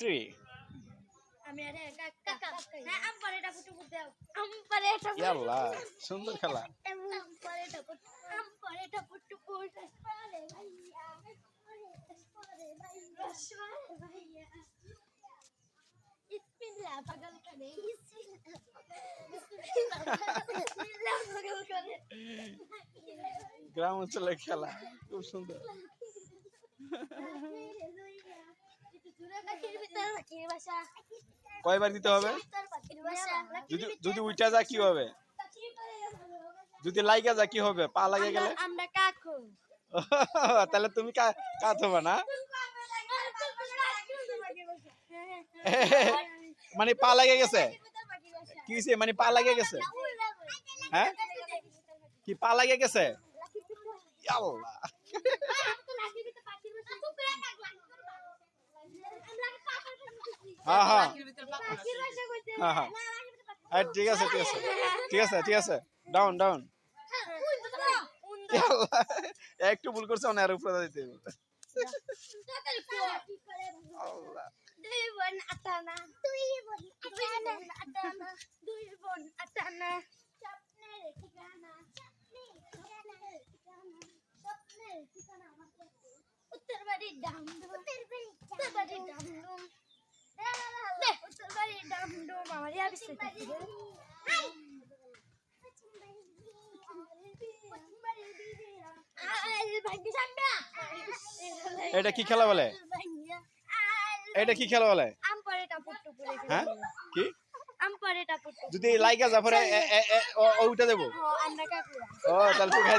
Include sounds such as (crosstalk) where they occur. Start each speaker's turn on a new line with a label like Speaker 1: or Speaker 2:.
Speaker 1: হ্যাঁ
Speaker 2: সুন্দর খেলা। গ্রাম অঞ্চলের খেলা খুব সুন্দর। (laughs) কয়বার দিতে হবে? যদি যদি উইটা যা কি হবে? যদি লাইগা যা কি হবে? পা লাগে গেলে?
Speaker 1: আমরা (laughs)
Speaker 2: তাহলে তুমি কা কাত হবে না? (laughs) মানে পা লাগে গেছে? কি হইছে? মানে পা লাগে গেছে? হ্যাঁ? কি পা লাগে গেছে? আল্লাহ। হ্যাঁ হ্যাঁ হ্যাঁ হ্যাঁ হ্যাঁ ঠিক আছে ঠিক আছে ঠিক আছে ঠিক আছে ডাউন ডাউন একটু ভুল করছে অনেক আর উপরে দিতে হবে। আল্লাহ
Speaker 1: দুই বোন
Speaker 2: এটা কি খেলা বলে? এটা কি খেলা বলে? হ্যাঁ? কি? যদি লাইগা যা পরে এ- এ- এ- ও- ওইটা দেবো। ও তাহলে তুই খাই।